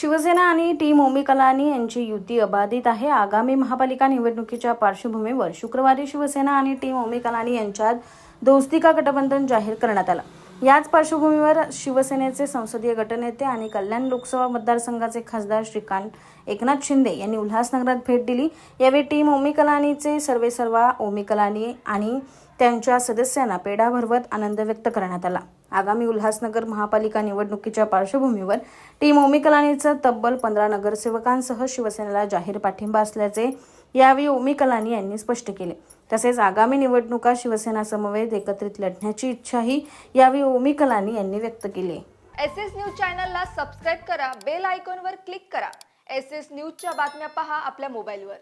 शिवसेना आणि टीम ओमी कलानी यांची युती अबाधित आहे. आगामी महापालिका निवडणुकीच्या पार्श्वभूमीवर शुक्रवारी शिवसेना आणि टीम ओमी कलानी यांच्यात दोस्ती का गठबंधन जाहीर करण्यात आलं? याच पार्श्वभूमीवर शिवसेनेचे संसदीय गटनेते आणि कल्याण लोकसभा मतदारसंघाचे खासदार श्रीकांत एकनाथ शिंदे यांनी उल्हासनगरात भेट दिली. यावेळी टीम ओमिकलानीचे सर्वेसर्वा ओमिकलानी आणि त्यांच्या सदस्यांना पेढा भरवत आनंद व्यक्त करण्यात आला. आगामी उल्हासनगर महापालिका निवडणुकीच्या पार्श्वभूमीवर टीम ओमिकलानीचं तब्बल पंधरा नगरसेवकांसह शिवसेनेला जाहीर पाठिंबा असल्याचे यावेळी ओमी कलानी यांनी स्पष्ट केले. तसेच आगामी निवडणुका शिवसेना समवेत एकत्रित लढण्याची इच्छाही यावेळी ओमी कलानी यांनी व्यक्त केली. एस एस न्यूज चॅनलला सबस्क्राईब करा बेल आयकॉनवर क्लिक करा. एस एस न्यूजच्या बातम्या पहा आपल्या मोबाईलवर.